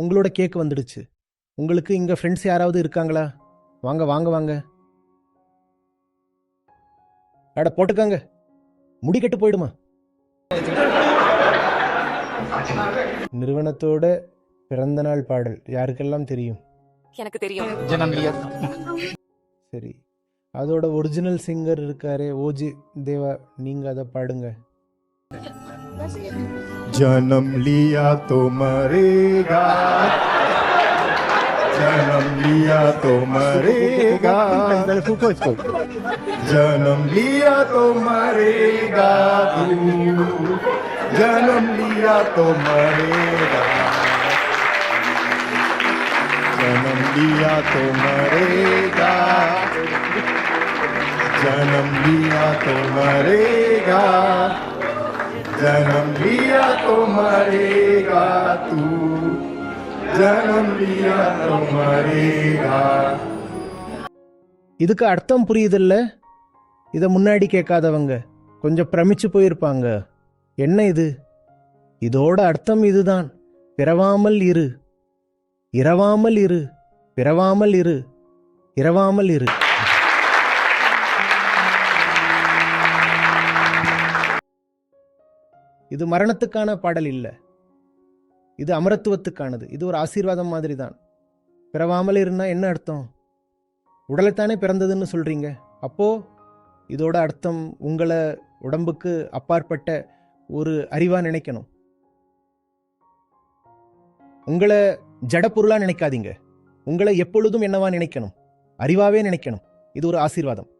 உங்களோட கேக் வந்துடுச்சு. உங்களுக்கு இங்கே ஃப்ரெண்ட்ஸ் யாராவது இருக்காங்களா? வாங்க வாங்க வாங்க. அட போட்டுக்கங்க. முடிக்கட்டு போயிடுமா? நிறுவனத்தோட பிறந்தநாள் பாடல் யாருக்கெல்லாம் தெரியும்? எனக்கு தெரியும். சரி. அதோட ஒரிஜினல் சிங்கர் இருக்காரே ஓஜி தேவா நீங்கள் அதை பாடுங்க. जन्म लिया तो मरेगा जन्म लिया तो मरेगा जन्म लिया तो मरेगा तू जन्म लिया तो मरेगा जन्म लिया तो मरेगा जन्म लिया तो मरेगा जन्म लिया तो मरेगा तू जन्म लिया तो मरेगा இதுக்கு அர்த்தம் புரியுதில்ல இதை முன்னாடி கேட்காதவங்க கொஞ்சம் பிரமிச்சு போயிருப்பாங்க என்ன இது இதோட அர்த்தம் இதுதான் பிறவாமல் இரு இரவாமல் இரு பிறவாமல் இரு இரவாமல் இரு இது மரணத்துக்கான பாடல் இல்லை. இது அமரத்துவத்துக்கானது. இது ஒரு ஆசீர்வாதம் மாதிரி தான் பிறவாமல் இருந்தால் என்ன அர்த்தம்? உடலைத்தானே பிறந்ததுன்னு சொல்கிறீங்க அப்போது இதோட அர்த்தம் உங்களை உடம்புக்கு அப்பாற்பட்ட ஒரு அறிவாக நினைக்கணும். உங்களை ஜடப்பொருளாக நினைக்காதீங்க. உங்களை எப்பொழுதும் என்னவா நினைக்கணும்? அறிவாகவே நினைக்கணும். இது ஒரு ஆசீர்வாதம்.